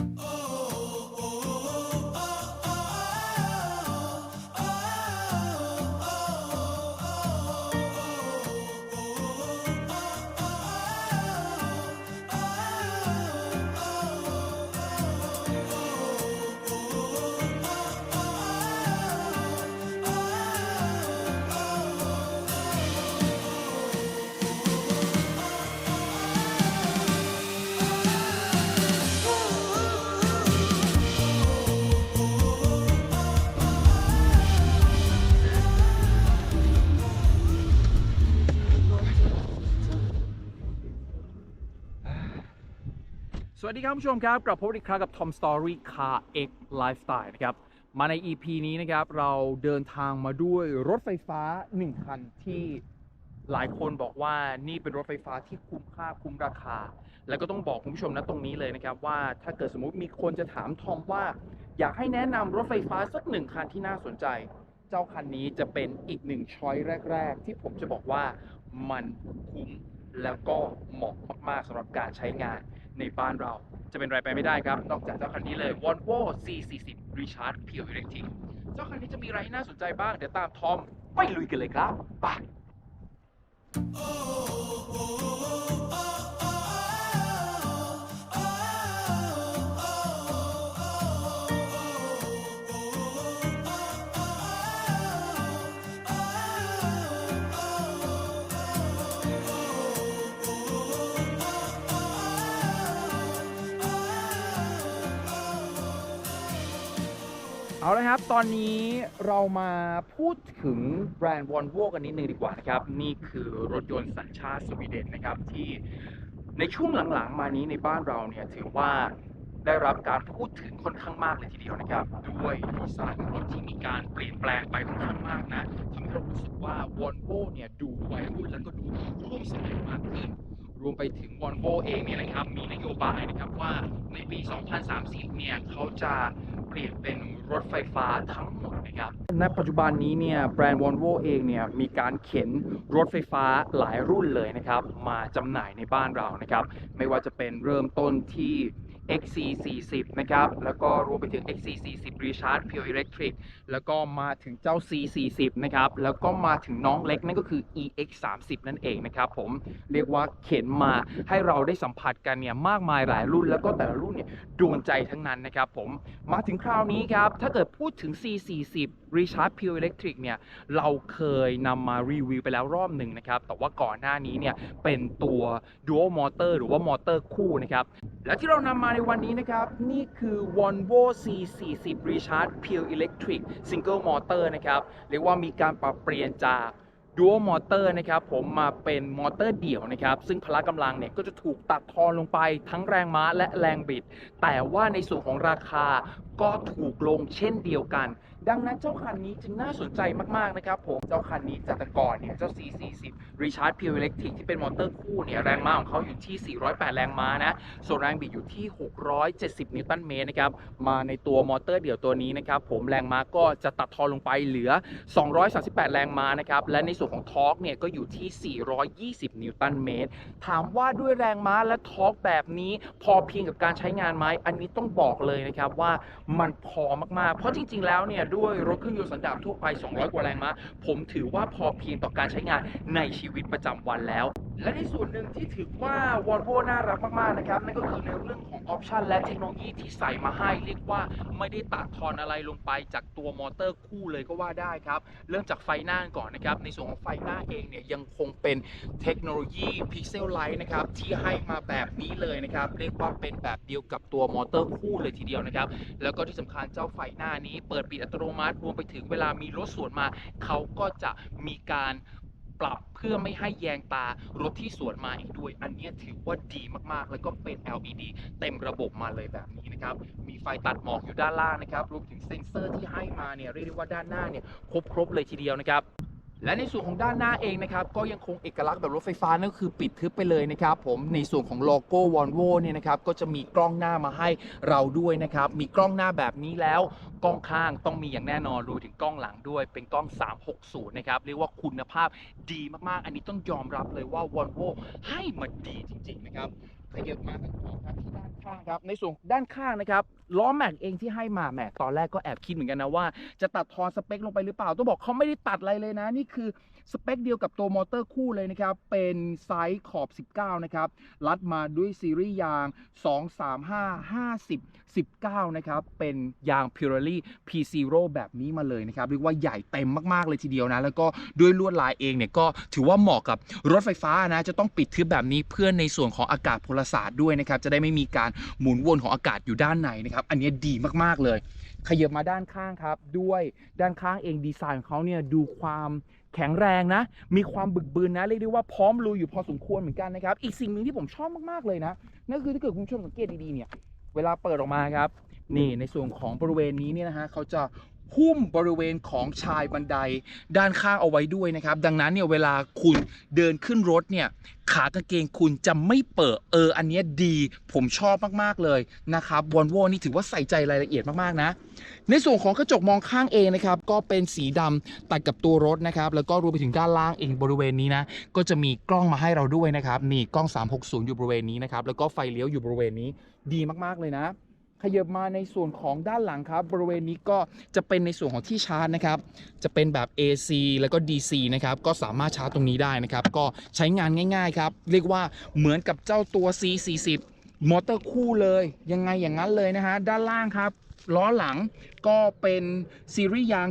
Oh. สวัสดีครับผู้ชมครับกลับพบอีกครั้งกับ Tom Story Car X Lifestyle นะครับ มาใน EP นี้นะครับ เราเดินทางมาด้วยรถไฟฟ้า 1 คันที่หลายคนบอกว่านี่เป็นรถไฟฟ้าที่คุ้มค่าคุ้มราคา แล้วก็ต้องบอกคุณผู้ชมนะตรงนี้เลยนะครับ ว่าถ้าเกิดสมมุติมีคนจะถามทอมว่า อยากให้แนะนำรถไฟฟ้าสักหนึ่งคันที่น่าสนใจ เจ้าคันนี้จะเป็นอีกหนึ่งช้อยแรก ๆ ที่ผมจะบอกว่ามันคุ้มแล้วก็เหมาะมากๆสำหรับการใช้งาน ในบ้านเรา จะเป็นไรไปไม่ได้ครับ นอกจากเจ้าคันนี้เลย Volvo C40 Recharge Pure Electric เจ้าคันนี้จะมีอะไรน่าสนใจบ้าง เดี๋ยวตามทอมไปลุยกันเลยครับไป เอาละครับ ตอนนี้เรามาพูดถึงแบรนด์ Volvo กันนิดนึงดีกว่านะครับ นี่คือรถยนต์สัญชาติสวีเดนนะครับ ที่ในช่วงหลังๆ มานี้ในบ้านเราเนี่ยถือว่าได้รับการพูดถึงค่อนข้างมากเลยทีเดียวนะครับ ด้วยดีไซน์ของรถที่มีการเปลี่ยนแปลงไปค่อนข้างมากนะทำให้เรารู้สึกว่า Volvo เนี่ยดูวัยรุ่นแล้วก็ดูร่วมสมัยมากขึ้น รวมไปถึง Volvo เองเนี่ยนะครับมีนโยบายนะครับว่าในปี 2030 เนี่ยเขาจะเปลี่ยนเป็นรถไฟฟ้าทั้งหมดนะครับ ณ ปัจจุบันนี้เนี่ยแบรนด์ Volvo เองเนี่ยมีการเข็นรถไฟฟ้าหลายรุ่นเลยนะครับ มาจำหน่ายในบ้านเรานะครับ ไม่ว่าจะเป็นเริ่มต้นที่ XC40 นะครับ แล้วก็รวมไปถึง XC40 Recharge Pure Electric แล้วก็มาถึงเจ้า C40 นะครับ แล้วก็มาถึงน้องเล็กนั่นก็คือ EX30 นั่นเองนะครับผม เรียกว่าเข็นมาให้เราได้สัมผัสกันเนี่ยมากมายหลายรุ่น แล้วก็แต่ละรุ่นเนี่ยโดนใจทั้งนั้นนะครับผม มาถึงคราวนี้ครับ ถ้าเกิดพูดถึง C40 Recharge Pure Electric เนี่ย เราเคยนำมารีวิวไปแล้วรอบหนึ่งนะครับ แต่ว่าก่อนหน้านี้เนี่ยเป็นตัว Dual Motor หรือว่ามอเตอร์คู่นะครับ และที่เรานำมาในวันนี้นะครับ นี่คือ Volvo C40 Recharge Pure Electric Single Motor นะครับ เรียกว่ามีการปรับเปลี่ยนจาก Dual Motor นะครับ ผมมาเป็นมอเตอร์เดี่ยวนะครับ ซึ่งพละกำลังเนี่ยก็จะถูกตัดทอนลงไปทั้งแรงม้าและแรงบิด แต่ว่าในส่วนของราคาก็ถูกลงเช่นเดียวกัน ดังนั้นเจ้าคันนี้จึงน่าสนใจมากๆนะครับผม เจ้าคันนี้จากแต่ก่อนเนี่ย เจ้า C40 Recharge Pure Electric ที่เป็นมอเตอร์คู่เนี่ย แรงม้าของเขาอยู่ที่ 408 แรงม้านะ ส่วนแรงบิดอยู่ที่ 670 นิวตันเมตรนะครับ มาในตัวมอเตอร์เดี่ยวตัวนี้นะครับผม แรงม้าก็จะตัดทอนลงไปเหลือ 238 แรงม้านะครับ และในส่วนของทอร์กเนี่ยก็อยู่ที่ 420 นิวตันเมตร ถามว่าด้วยแรงม้าและทอร์กแบบนี้พอเพียงกับการใช้งานไหมอันนี้ต้องบอกเลยนะครับว่ามันพอมากๆ เพราะจริง ๆ แล้วเนี่ยดวยรถเครื่องยนต์สันดาปทั่วไป 200 กว่าแรงม้าผมถือว่าพอเพียงต่อการใช้งานในชีวิตประจำวันแล้ว และในส่วนหนึ่งที่ถือว่า Volvo น่ารักมากๆนะครับนั่นก็คือในเรื่องของออปชันและเทคโนโลยีที่ใส่มาให้เรียกว่าไม่ได้ตัดทอนอะไรลงไปจากตัวมอเตอร์คู่เลยก็ว่าได้ครับ เริ่มจากไฟหน้าก่อนนะครับ ในส่วนของไฟหน้าเองเนี่ยยังคงเป็นเทคโนโลยี Pixel Light นะครับที่ให้มาแบบนี้เลยนะครับ เรียกว่าเป็นแบบเดียวกับตัวมอเตอร์คู่เลยทีเดียวนะครับ แล้วก็ที่สำคัญเจ้าไฟหน้านี้เปิดปิดอัตโนมัติรวมไปถึงเวลามีรถสวนมา เขาก็จะมีการ ปรับเพื่อไม่ให้แยงตารถที่สวนมาอีกด้วย อันเนี้ยถือว่าดีมากๆ แล้วก็เป็น LED เต็มระบบมาเลยแบบนี้นะครับ มีไฟตัดหมอกอยู่ด้านล่างนะครับ รวมถึงเซ็นเซอร์ที่ให้มาเนี่ยเรียกได้ว่าด้านหน้าเนี่ยครบๆเลยทีเดียวนะครับ และในส่วนของด้านหน้าเองนะครับก็ยังคงเอกลักษณ์แบบรถไฟฟ้านั่นก็คือปิดทึบไปเลยนะครับผมในส่วนของโลโก้ Volvo เนี่ยนะครับก็จะมีกล้องหน้ามาให้เราด้วยนะครับมีกล้องหน้าแบบนี้แล้วกล้องข้างต้องมีอย่างแน่นอนรวมถึงกล้องหลังด้วยเป็นกล้อง 360 นะครับเรียกว่าคุณภาพดีมากๆ อันนี้ต้องยอมรับเลยว่า Volvo ให้มาดีจริงๆนะครับ ขยับมากันต่อครับที่ด้านข้างครับในส่วนด้านข้างนะครับล้อแม็กเองที่ให้มาแม็กตอนแรกก็แอบคิดเหมือนกันนะว่าจะตัดทอนสเปคลงไปหรือเปล่าต้องบอกเขาไม่ได้ตัดอะไรเลยนะนี่คือ สเปคเดียวกับตัวมอเตอร์คู่เลยนะครับ เป็นไซส์ขอบ 19 นะครับ รัดมาด้วยซีรีส์ยาง 235 50 19 นะครับ เป็นยาง Pirelli P0 แบบนี้มาเลยนะครับ เรียกว่าใหญ่เต็มมาก ๆ เลยทีเดียวนะ แล้วก็ด้วยลวดลายเองเนี่ย ก็ถือว่าเหมาะกับรถไฟฟ้านะ จะต้องปิดทึบแบบนี้เพื่อในส่วนของอากาศพลศาสตร์ด้วยนะครับ จะได้ไม่มีการหมุนวนของอากาศอยู่ด้านในนะครับ อันนี้ดีมาก ๆ เลย ขยับมาด้านข้างครับ ด้วยด้านข้างเองดีไซน์ของเขาเนี่ยดูความ แข็งแรงนะ มีความบึกบืนนะ เรียกได้ว่าพร้อมลุยอยู่พอสมควรเหมือนกันนะครับ อีกสิ่งหนึ่งที่ผมชอบมากๆเลยนะ นั่นคือถ้าเกิดคุณผู้ชมสังเกตดีๆเนี่ย เวลาเปิดออกมาครับ นี่ในส่วนของบริเวณนี้เนี่ยนะฮะเขาจะ หุ้มบริเวณของชายบันไดด้านข้างเอาไว้ด้วยนะครับ ดังนั้นเนี่ยเวลาคุณเดินขึ้นรถเนี่ยขากางเกงคุณจะไม่เปิดเอออันนี้ดีผมชอบมากๆเลยนะครับวอลโวนี่ถือว่าใส่ใจรายละเอียดมากๆนะ ในส่วนของกระจกมองข้างเองนะครับ ก็เป็นสีดำตัดกับตัวรถนะครับ แล้วก็รวมไปถึงด้านล่างเองบริเวณนี้นะ ก็จะมีกล้องมาให้เราด้วยนะครับนี่กล้อง 360 อยู่บริเวณนี้นะครับแล้วก็ไฟเลี้ยวอยู่บริเวณนี้ดีมากๆเลยนะ ขยับมาในส่วนของด้านหลังครับ บริเวณนี้ก็จะเป็นในส่วนของที่ชาร์จนะครับ จะเป็นแบบ AC แล้วก็ DC นะครับ ก็สามารถชาร์จตรงนี้ได้นะครับ ก็ใช้งานง่าย ๆ ครับ เรียกว่าเหมือนกับเจ้าตัว C40 มอเตอร์คู่เลยยังไงอย่างนั้นเลยนะฮะ ด้านล่างครับ ล้อหลังก็เป็นซีรีส์ยาง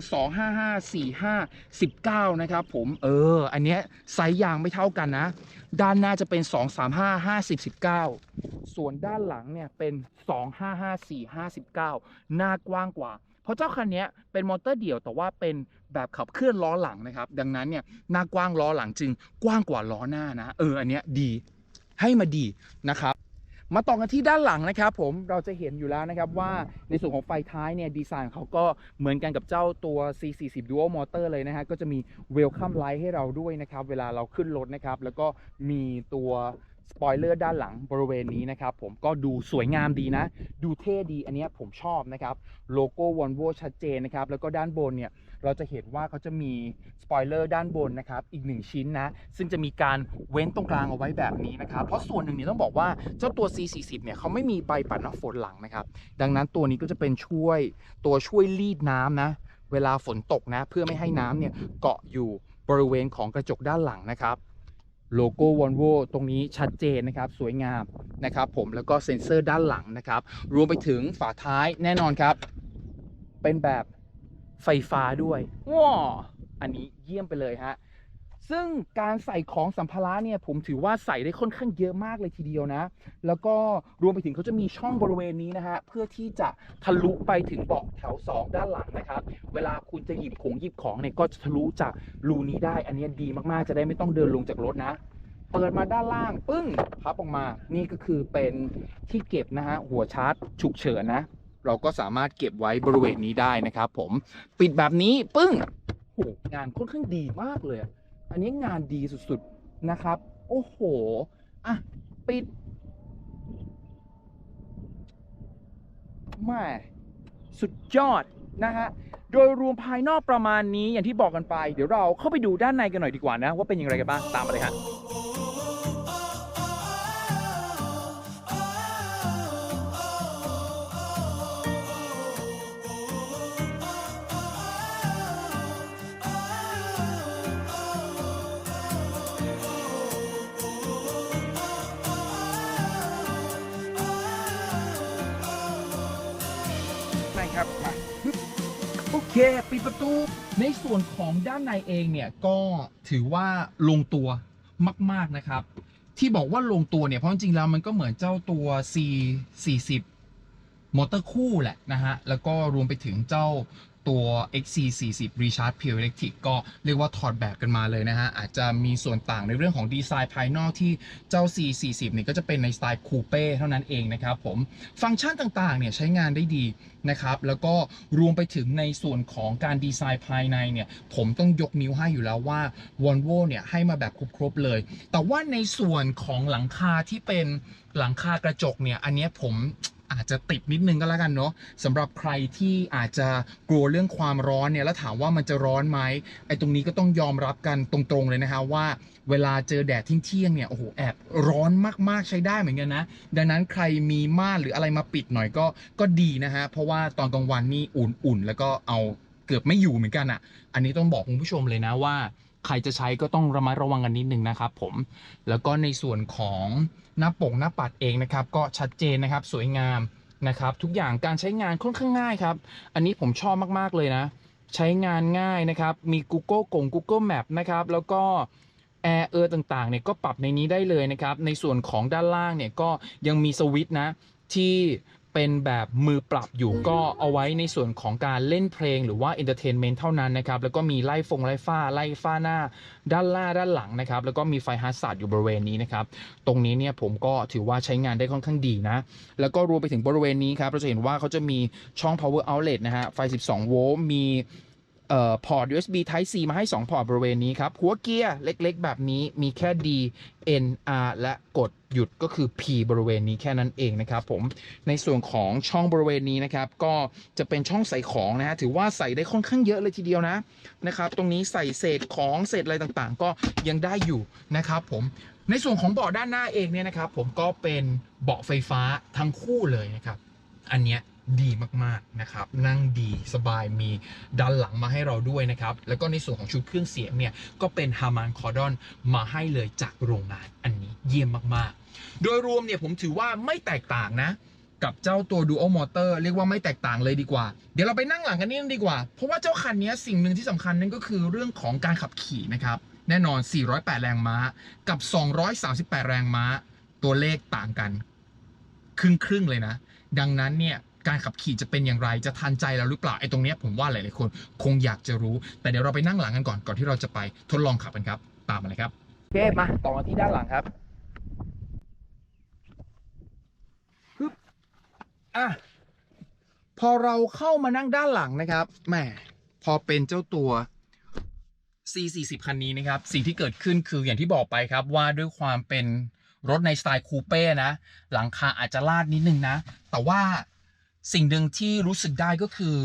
255 45 19 นะครับผมเออ อันเนี้ยไซส์ยางไม่เท่ากันนะ ด้านหน้าจะเป็น 235 50 19 ส่วนด้านหลังเนี่ยเป็น 255 4 59หน้ากว้างกว่าเพราะเจ้าคันนี้เป็นมอเตอร์เดี่ยวแต่ว่าเป็นแบบขับเคลื่อนล้อหลังนะครับ ดังนั้นเนี่ยหน้ากว้างล้อหลังจึงกว้างกว่าล้อหน้านะ เอออันเนี้ยดีให้มาดีนะครับ มาต่อกันที่ด้านหลังนะครับผมเราจะเห็นอยู่แล้วนะครับว่าในส่วนของไฟท้ายเนี่ยดีไซน์เขาก็เหมือนกันกับเจ้าตัว C40 Dual Motor เลยนะฮะก็จะมี Welcome Light ให้เราด้วยนะครับ เวลาเราขึ้นรถนะครับ แล้วก็มีตัว สปอยเลอร์ด้านหลังบริเวณนี้นะครับผมก็ดูสวยงามดีนะ ดูเท่ดีอันนี้ผมชอบนะครับโลโก้ Volvo ชัดเจนนะครับแล้วก็ด้านบนเนี่ยเราจะเห็นว่าเขาจะมีสปอยเลอร์ด้านบนนะครับอีกหนึ่งชิ้นนะ ซึ่งจะมีการเว้นตรงกลางเอาไว้แบบนี้นะครับ เพราะส่วนหนึ่งเนี่ยต้องบอกว่าเจ้าตัว C40 เนี่ยเขาไม่มีใบปัดน้ำฝนหลังนะครับ ดังนั้นตัวนี้ก็จะเป็นช่วยตัวช่วยรีดน้ำนะ เวลาฝนตกนะ เพื่อไม่ให้น้ำเนี่ยเกาะอยู่บริเวณของกระจกด้านหลังนะครับ โลโก้วอลโวตรงนี้ชัดเจนนะครับ สวยงามนะครับผมแล้วก็เซ็นเซอร์ด้านหลังนะครับ รวมไปถึงฝาท้ายแน่นอนครับ เป็นแบบไฟฟ้าด้วยว้าอันนี้เยี่ยมไปเลยฮะ ซึ่งการใส่ของสัมภาระเนี่ยผมถือว่าใส่ได้ค่อนข้างเยอะมากเลยทีเดียวนะ แล้วก็รวมไปถึงเขาจะมีช่องบริเวณนี้นะฮะเพื่อที่จะทะลุไปถึงเบาะแถว 2 ด้านหลังนะครับ เวลาคุณจะหยิบของหยิบของเนี่ยก็จะทะลุจากรูนี้ได้ อันนี้ดีมากๆ จะได้ไม่ต้องเดินลงจากรถนะ เปิดมาด้านล่างปึ้งพับออกมา นี่ก็คือเป็นที่เก็บนะฮะหัวชาร์จฉุกเฉินนะ เราก็สามารถเก็บไว้บริเวณนี้ได้นะครับ ผมปิดแบบนี้ปึ้งโหงานค่อนข้างดีมากเลย อันนี้งานดีสุดๆนะครับ โอ้โห อะ ปิดแม่สุดยอดนะฮะ โดยรวมภายนอกประมาณนี้อย่างที่บอกกันไป เดี๋ยวเราเข้าไปดูด้านในกันหน่อยดีกว่านะ ว่าเป็นอย่างไรกันบ้าง ตามมาเลยฮะ ส่วนของด้านในเองเนี่ยก็ถือว่าลงตัวมาก ๆนะครับ ที่บอกว่าลงตัวเนี่ยเพราะจริงๆแล้วมันก็เหมือนเจ้าตัว C 4 0มอเตอร์คู่แหละนะฮะแล้วก็รวมไปถึงเจ้า ตัว XC 4 0 Recharge Pure Electric ก็เรียกว่าถอดแบบกันมาเลยนะฮะ อาจจะมีส่วนต่างในเรื่องของดีไซน์ภายนอกที่เจ้า C 4 0 เนี่ยก็จะเป็นในสไตล์คูเป้เท่านั้นเองนะครับผมฟังก์ชันต่างๆเนี่ยใช้งานได้ดีนะครับแล้วก็รวมไปถึงในส่วนของการดีไซน์ภายในเนี่ยผมต้องยกนิ้วให้อยู่แล้วว่า Volvo เนี่ยให้มาแบบครบๆเลย แต่ว่าในส่วนของหลังคาที่เป็นหลังคากระจกเนี่ยอันนี้ผม อาจจะติดนิดนึงก็แล้วกันเนาะสำหรับใครที่อาจจะกลัวเรื่องความร้อนเนี่ยแล้วถามว่ามันจะร้อนไหมไอ้ตรงนี้ก็ต้องยอมรับกันตรงๆเลยนะฮะว่าเวลาเจอแดดเที่ยงๆเนี่ยโอ้โหแอบร้อนมากๆใช้ได้เหมือนกันนะ ดังนั้นใครมีม่านหรืออะไรมาปิดหน่อยก็ก็ดีนะฮะเพราะว่าตอนกลางวันนี่อุ่นๆ แล้วก็เอาเกือบไม่อยู่เหมือนกันอะ อันนี้ต้องบอกคุณผู้ชมเลยนะว่า ใครจะใช้ก็ต้องระมัดระวังกันนิดนึงนะครับผมแล้วก็ในส่วนของ หน้าปกหน้าปัดเองนะครับ ก็ชัดเจนนะครับสวยงามนะครับ ทุกอย่างการใช้งานค่อนข้างง่ายครับ อันนี้ผมชอบมากๆเลยนะ ใช้งานง่ายนะครับ มี Google กง Google Map นะครับ แล้วก็แอร์เออต่างๆเนี่ยก็ปรับในนี้ได้เลยนะครับ ในส่วนของด้านล่างเนี่ยก็ยังมีสวิตช์นะที่ เป็นแบบมือปรับอยู่ก็เอาไว้ในส่วนของการเล่นเพลงหรือว่า Entertainment เท่านั้นนะครับ แล้วก็มีไล่ฟงไล่ฟ้าไล่ฟ้าหน้า ด้านล่าด้านหลังนะครับ แล้วก็มีไฟฮาร์ดสาดอยู่บริเวณนี้นะครับ ตรงนี้เนี่ยผมก็ถือว่าใช้งานได้ค่อนข้างดีนะ แล้วก็รวมไปถึงบริเวณนี้ครับเราจะเห็นว่าเขาจะมีช่อง power outlet นะฮะไฟ 12 โวลต์มี เอ่อพอร์ต USB Type C มาให้ 2 พอร์ตบริเวณนี้ครับ หัวเกียร์เล็กๆ แบบนี้มีแค่ D N R และกดหยุดก็คือ P บริเวณนี้แค่นั้นเองนะครับผมในส่วนของช่องบริเวณนี้นะครับก็จะเป็นช่องใส่ของนะฮะถือว่าใส่ได้ค่อนข้างเยอะเลยทีเดียวนะนะครับตรงนี้ใส่เศษของเศษอะไรต่างๆ ก็ยังได้อยู่นะครับผมในส่วนของเบาะด้านหน้าเองเนี่ยนะครับผมก็เป็นเบาะไฟฟ้าทั้งคู่เลยนะครับอันเนี้ย ดีมากๆนะครับ นั่งดีสบายมีด้านหลังมาให้เราด้วยนะครับ แล้วก็ในส่วนของชุดเครื่องเสียงเนี่ย ก็เป็น Harman Kardon มาให้เลยจากโรงงานอันนี้เยี่ยมมากๆ โดยรวมเนี่ยผมถือว่าไม่แตกต่างนะกับเจ้าตัว Dual Motor เรียกว่าไม่แตกต่างเลยดีกว่า เดี๋ยวเราไปนั่งหลังกันนิดนึงดีกว่า เพราะว่าเจ้าคันนี้สิ่งหนึ่งที่สำคัญนั่นก็คือเรื่องของการขับขี่นะครับ แน่นอน 408 แรงม้า กับ 238 แรงม้า ตัวเลขต่างกัน ครึ่งครึ่งๆเลยนะ ดังนั้นเนี่ย การขับขี่จะเป็นอย่างไรจะทันใจเราหรือเปล่าไอ้ตรงเนี้ยผมว่าหลายๆคนคงอยากจะรู้ แต่เดี๋ยวเราไปนั่งหลังกันก่อนก่อนที่เราจะไปทดลองขับกันครับ ตามมาเลยครับโอเคมาต่อมาที่ด้านหลังครับปึ๊บอะพอเราเข้ามานั่งด้านหลังนะครับแหมพอเป็นเจ้าตัว C40 คันนี้นะครับสิ่งที่เกิดขึ้นคืออย่างที่บอกไปครับว่าด้วยความเป็นรถในสไตล์คูเป้นะ หลังคาอาจจะลาดนิดนึงนะ แต่ว่า สิ่งหนึ่งที่รู้สึกได้ก็คือ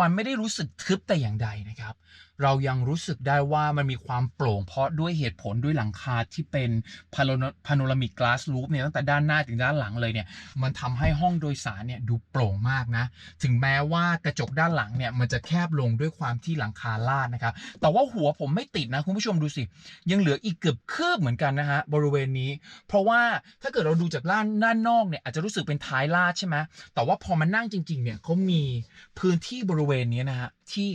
มันไม่ได้รู้สึกทึบแต่อย่างใดนะครับ เรายังรู้สึกได้ว่ามันมีความโปร่งเพราะด้วยเหตุผลด้วยหลังคาที่เป็นพาโนรามิกกลาสลูปเนี่ยตั้งแต่ด้านหน้าถึงด้านหลังเลยเนี่ยมันทำให้ห้องโดยสารเนี่ยดูโปร่งมากนะ ถึงแม้ว่ากระจกด้านหลังเนี่ยมันจะแคบลงด้วยความที่หลังคาลาดนะครับแต่ว่าหัวผมไม่ติดนะคุณผู้ชมดูสิ ยังเหลืออีกเกือบคืบเหมือนกันนะฮะบริเวณนี้ เพราะว่าถ้าเกิดเราดูจากด้านด้านนอกเนี่ยอาจจะรู้สึกเป็นท้ายลาดใช่ไหมแต่ว่าพอมานั่งจริงๆเนี่ยเขามีพื้นที่บริเวณนี้นะฮะที่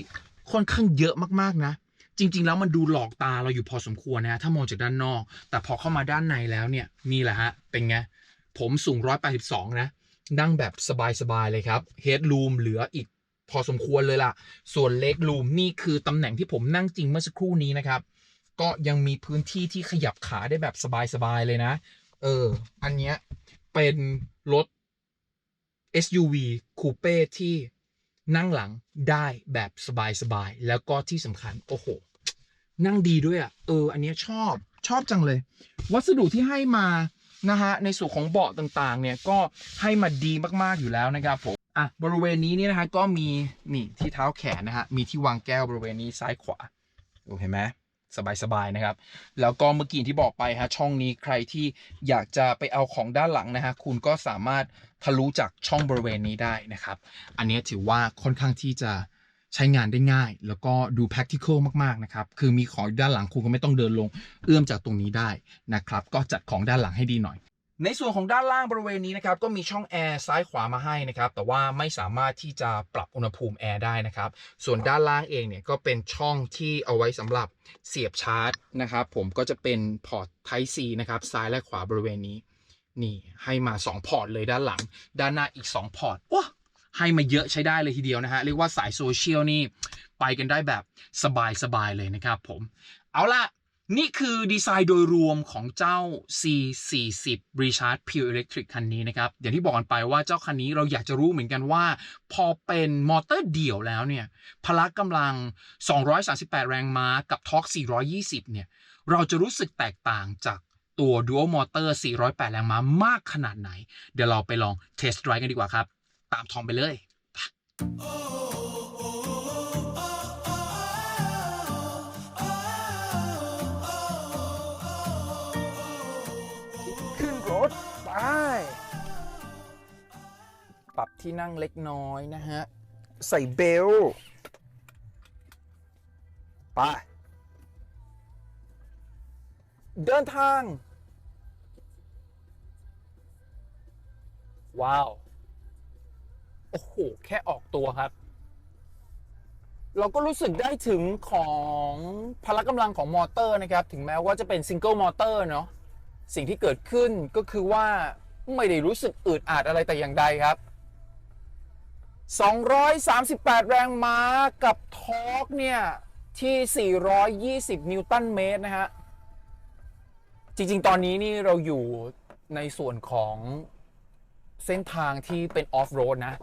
ค่อนข้างเยอะมากๆนะ จริง ๆ แล้วมันดูหลอกตาเราอยู่พอสมควรนะถ้ามองจากด้านนอก แต่พอเข้ามาด้านในแล้วเนี่ยนี่แหละฮะเป็นไงผมสูง 182 นะ นั่งแบบสบาย ๆ เลยครับเฮด o ูมเหลืออีกพอสมควรเลยล่ะ ส่วนเล็ก o ูมนี่คือตำแหน่งที่ผมนั่งจริงเมื่อสักครู่นี้นะครับ ก็ยังมีพื้นที่ที่ขยับขาได้แบบสบาย ๆ เลยนะ เออ อันเนี้ยเป็นรถ SUV คูเป้ที่ นั่งหลังได้แบบสบายๆ แล้วก็ที่สำคัญ โอ้โห นั่งดีด้วยอะ เออ อันนี้ชอบ ชอบจังเลย วัสดุที่ให้มานะฮะ ในส่วนของเบาะต่างๆ เนี่ย ก็ให้มาดีมากๆ อยู่แล้วนะครับผม อะ บริเวณนี้นี่นะฮะ ก็มี นี่ ที่เท้าแขนนะฮะ มีที่วางแก้วบริเวณนี้ซ้ายขวา โอเคไหม สบายๆนะครับ แล้วก็เมื่อกี้ที่บอกไปฮะช่องนี้ใครที่อยากจะไปเอาของด้านหลังนะฮะคุณก็สามารถทะลุจากช่องบริเวณนี้ได้นะครับ อันนี้ถือว่าค่อนข้างที่จะใช้งานได้ง่าย แล้วก็ดู practical มากๆนะครับ คือมีของด้านหลังคุณก็ไม่ต้องเดินลง เอื้อมจากตรงนี้ได้นะครับ ก็จัดของด้านหลังให้ดีหน่อย ในส่วนของด้านล่างบริเวณนี้นะครับก็มีช่องแอร์ซ้ายขวามาให้นะครับแต่ว่าไม่สามารถที่จะปรับอุณหภูมิแอร์ได้นะครับส่วนด้านล่างเองเนี่ยก็เป็นช่องที่เอาไว้สำหรับเสียบชาร์จนะครับผมก็จะเป็นพอร์ต Type C นะครับซ้ายและขวาบริเวณนี้ นี่ให้มา 2 พอร์ตเลยด้านหลัง ด้านหน้าอีก 2 พอร์ตว้าให้มาเยอะใช้ได้เลยทีเดียวนะฮะเรียกว่าสายโซเชียลนี่ไปกันได้แบบสบายๆเลยนะครับผมเอาละ นี่คือดีไซน์โดยรวมของเจ้า C40 Recharge Pure Electric คันนี้นะครับ อย่างที่บอกกันไปว่าเจ้าคันนี้เราอยากจะรู้เหมือนกันว่า พอเป็นมอเตอร์เดี่ยวแล้วเนี่ย พละกำลัง 238 แรงม้ากับทอร์ก420 เนี่ย เราจะรู้สึกแตกต่างจากตัว Dual Motor 408 แรงม้ามากขนาดไหน เดี๋ยวเราไปลองเทสต์ไ i กันดีกว่าครับ ตามทอมไปเลยขึ้ ที่นั่งเล็กน้อยนะฮะ ใส่เบลต์ไปเดินทาง ว้าว โอ้โห แค่ออกตัวครับ เราก็รู้สึกได้ถึงของพละกำลังของมอเตอร์นะครับ ถึงแม้ว่าจะเป็นซิงเกิลมอเตอร์เนาะสิ่งที่เกิดขึ้นก็คือว่าไม่ได้รู้สึกอึดอัดอะไรแต่อย่างใดครับ 238 แรงม้ากับทอร์กเนี่ย ที่ 420 นิวตันเมตรนะฮะ จริงๆ ตอนนี้นี่เราอยู่ในส่วนของเส้นทางที่เป็นออฟโรดนะ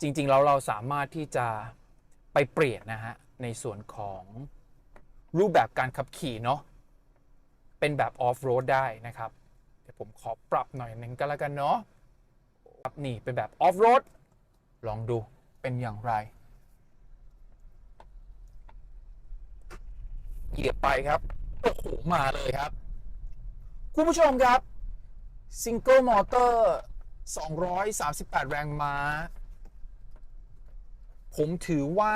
จริงๆ แล้วเราสามารถที่จะไปเปลี่ยนนะฮะ ในส่วนของรูปแบบการขับขี่เนาะเป็นแบบออฟโรดได้นะครับ เดี๋ยวผมขอปรับหน่อยหนึ่งก็แล้วกันเนาะครับนี่เป็นแบบออฟโรด ลองดูเป็นอย่างไร เหยียบไปครับ โอ้โห มาเลยครับ คุณผู้ชมครับซิงเกิลมอเตอร์ 238 แรงม้า ผมถือว่า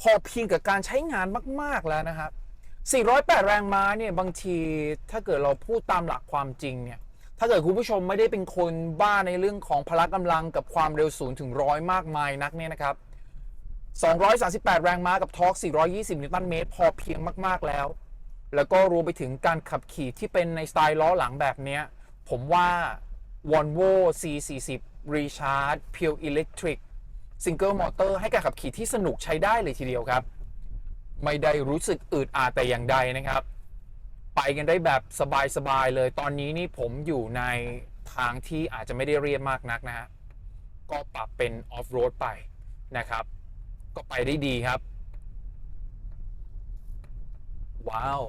พอเพียงกับการใช้งานมาก ๆ แล้วนะครับ 408 แรงม้าเนี่ย บางทีถ้าเกิดเราพูดตามหลักความจริงเนี่ย ถ้าเกิดคุณผู้ชมไม่ได้เป็นคนบ้าในเรื่องของพละกำลังกับความเร็วศูนย์ถึงร้อยมากมายนักเนี่ยนะครับ 238 แรงม้ากับทอร์ก420 นิวตันเมตร พอเพียงมากๆแล้ว แล้วก็รวมไปถึงการขับขี่ที่เป็นในสไตล์ล้อหลังแบบเนี้ยผมว่า Volvo C40 Recharge Pure Electric Single Motor ให้การขับขี่ที่สนุกใช้ได้เลยทีเดียวครับ ไม่ได้รู้สึกอึดอัดแต่อย่างใดนะครับ ไปกันได้แบบสบายๆเลย ตอนนี้นี่ผมอยู่ในทางที่อาจจะไม่ได้เรียบมากนักนะฮะ ก็ปรับเป็นออฟโรดไปนะครับ ก็ไปได้ดีครับ ว้าว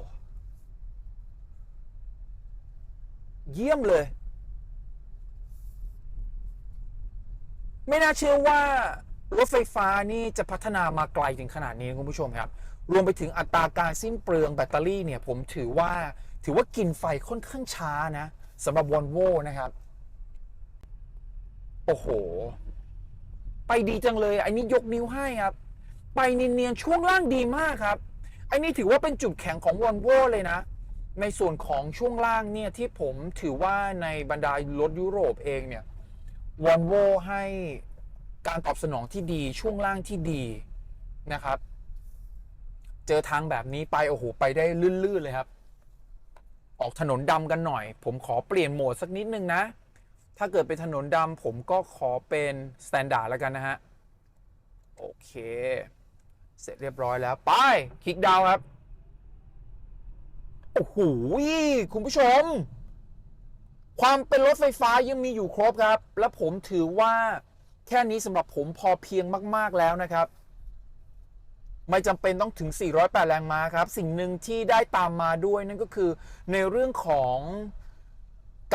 เยี่ยมเลย ไม่น่าเชื่อว่ารถไฟฟ้านี่จะพัฒนามาไกลถึงขนาดนี้คุณผู้ชมครับ รวมไปถึงอัตราการสิ้นเปลืองแบตเตอรี่เนี่ยผมถือว่าถือว่ากินไฟค่อนข้างช้านะสำหรับวอลโวนะครับ โอ้โห ไปดีจังเลยไอ้นี่ยกนิ้วให้ครับ ไปเนียนๆช่วงล่างดีมากครับไอ้นี่ถือว่าเป็นจุดแข็งของวอลโวเลยนะ ในส่วนของช่วงล่างเนี่ยที่ผมถือว่าในบรรดารถยุโรปเองเนี่ยวอลโวให้การตอบสนองที่ดีช่วงล่างที่ดีนะครับ เจอทางแบบนี้ไปโอ้โหไปได้ลื่นๆเลยครับ ออกถนนดำกันหน่อย ผมขอเปลี่ยนโหมดสักนิดนึงนะ ถ้าเกิดเป็นถนนดำผมก็ขอเป็นสแตนดาร์ดแล้วกันนะฮะ โอเค เสร็จเรียบร้อยแล้ว ไป คลิกดาวครับ โอ้โหคุณผู้ชม ความเป็นรถไฟฟ้ายังมีอยู่ครบครับ และผมถือว่าแค่นี้สำหรับผมพอเพียงมาก ๆแล้วนะครับ ไม่จำเป็นต้องถึง 408 แรงม้าครับ สิ่งหนึ่งที่ได้ตามมาด้วยนั่นก็คือในเรื่องของ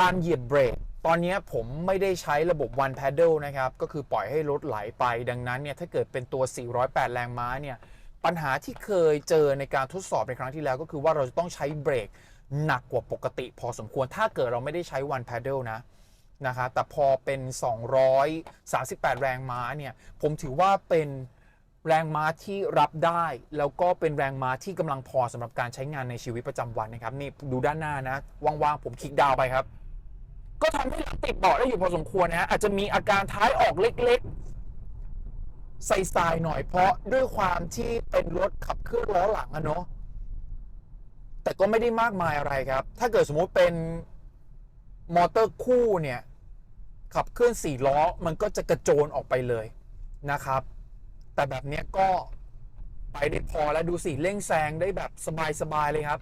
การเหยียบเบรก ตอนนี้ผมไม่ได้ใช้ระบบ one paddle นะครับ ก็คือปล่อยให้รถไหลไป ดังนั้นเนี่ย ถ้าเกิดเป็นตัว 408 แรงม้าเนี่ย ปัญหาที่เคยเจอในการทดสอบในครั้งที่แล้วก็คือว่าเราจะต้องใช้เบรกหนักกว่าปกติ พอสมควร ถ้าเกิดเราไม่ได้ใช้ one paddle นะนะครับแต่พอเป็น 238 แรงม้าเนี่ย ผมถือว่าเป็น แรงม้าที่รับได้ แล้วก็เป็นแรงม้าที่กำลังพอสำหรับการใช้งานในชีวิตประจำวันนะครับนี่ดูด้านหน้านะว่างๆผมคลิกดาวไปครับ ก็ทำให้ติดเบาะได้อยู่พอสมควรนะฮะอาจจะมีอาการท้ายออกเล็กๆใส่ๆหน่อยเพราะด้วยความที่เป็นรถขับเคลื่อนล้อหลังอะเนาะแต่ก็ไม่ได้มากมายอะไรครับ ถ้าเกิดสมมุติเป็นมอเตอร์คู่เนี่ยขับเคลื่อนสี่ล้อมันก็จะกระโจนออกไปเลยนะครับ แต่แบบเนี้ยก็ไปได้พอแล้วดูสิเร่งแซงได้แบบสบายๆเลยครับ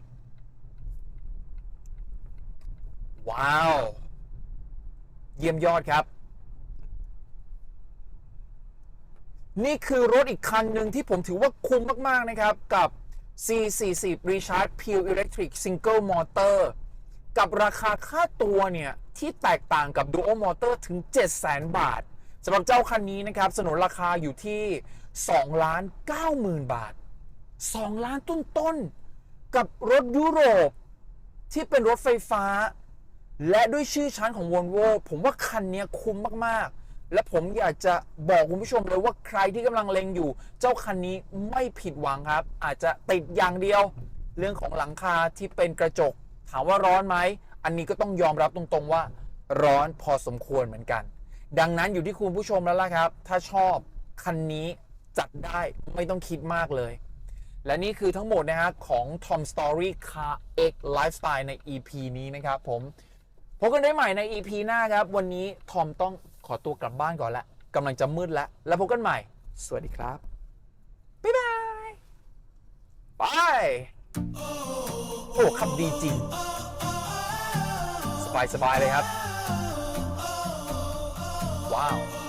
ว้าว เยี่ยมยอดครับ นี่คือรถอีกคันหนึ่งที่ผมถือว่าคุ้มมากๆนะครับ กับ C40 Recharge Pure Electric Single Motor กับราคาค่าตัวเนี่ย ที่แตกต่างกับ Duo Motor ถึง 700,000 บาทสำหรับเจ้าคันนี้นะครับ สนุนราคาอยู่ที่ 2ล้าน9หมื่นบาท 2 ล้านต้นๆกับรถยุโรปที่เป็นรถไฟฟ้า และด้วยชื่อชั้นของ Volvo ผมว่าคันนี้คุ้มมากๆ และผมอยากจะบอกคุณผู้ชมเลยว่าใครที่กำลังเล็งอยู่ เจ้าคันนี้ไม่ผิดหวังครับ อาจจะติดอย่างเดียว เรื่องของหลังคาที่เป็นกระจก ถามว่าร้อนไหม อันนี้ก็ต้องยอมรับตรงๆว่า ร้อนพอสมควรเหมือนกัน ดังนั้นอยู่ที่คุณผู้ชมแล้วล่ะครับ ถ้าชอบคันนี้ จัดได้ไม่ต้องคิดมากเลย และนี่คือทั้งหมดนะฮะของ Tom Story Car X Lifestyle ใน EP นี้นะครับผมพบกันได้ใหม่ใน EP หน้าครับ วันนี้ทอมต้องขอตัวกลับบ้านก่อนละกำลังจะมืดแล้ว แล้วพบกันใหม่ สวัสดีครับ บ๊ายบายไปโอ้ขับดีจริง สบายสบายเลยครับ ว้าว